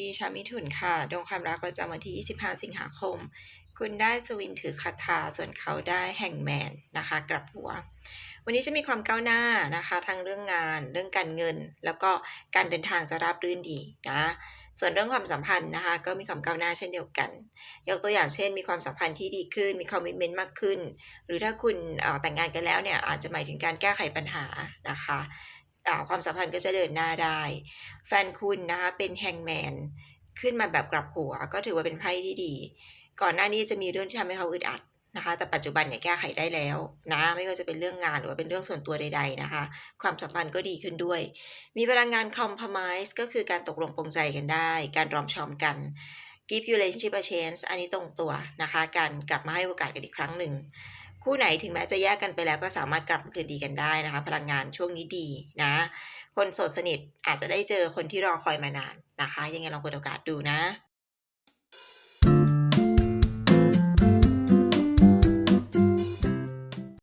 ดีชาวมิถุนค่ะ ดวงความรักประจำวันที่ 25 สิงหาคม คุณได้สวินถือคาถาส่วนเขาได้แห่งแมนนะคะ กลับหัว วันนี้จะมีความก้าวหน้านะคะ ทั้งเรื่องงาน เรื่องการเงิน แล้วก็การเดินทางจะราบรื่นดีนะ ส่วนเรื่องความสัมพันธ์นะคะ ก็มีความก้าวหน้าเช่นเดียวกัน ยกตัวอย่างเช่น มีความสัมพันธ์ที่ดีขึ้น มีคอมมิชเมนต์มากขึ้น หรือถ้าคุณเอ่อแต่งงานกันแล้วเนี่ยอาจจะหมายถึงการแก้ไขปัญหานะคะ ความสัมพันธ์ก็จะเดินหน้าได้ แฟนคุณนะคะเป็นแฮงแมนขึ้นมาแบบกลับหัว ก็ถือว่าเป็นไพ่ที่ดี ก่อนหน้านี้จะมีเรื่องที่ทำให้เขาอึดอัดนะคะ แต่ปัจจุบันเนี่ยแก้ไขได้แล้วนะ ไม่ว่าจะเป็นเรื่องงานหรือว่าเป็นเรื่องส่วนตัวใด ๆนะคะ ความสัมพันธ์ก็ดีขึ้นด้วย มีพลังงานคอม p r o m i s e ก็คือการตกลงปรงใจกันได้ การรอมชอมกัน give you relationship a chance อันนี้ตรงตัวนะคะ การกลับมาให้โอกาสกันอีกครั้งหนึ่ง คู่ไหนถึงแม้จะแยกกันไปแล้วก็สามารถกลับมาคืนดีกันได้นะคะ พลังงานช่วงนี้ดีนะ คนโสดสนิทอาจจะได้เจอคนที่รอคอยมานานนะคะ ยังไงลองเปิดโอกาสดูนะ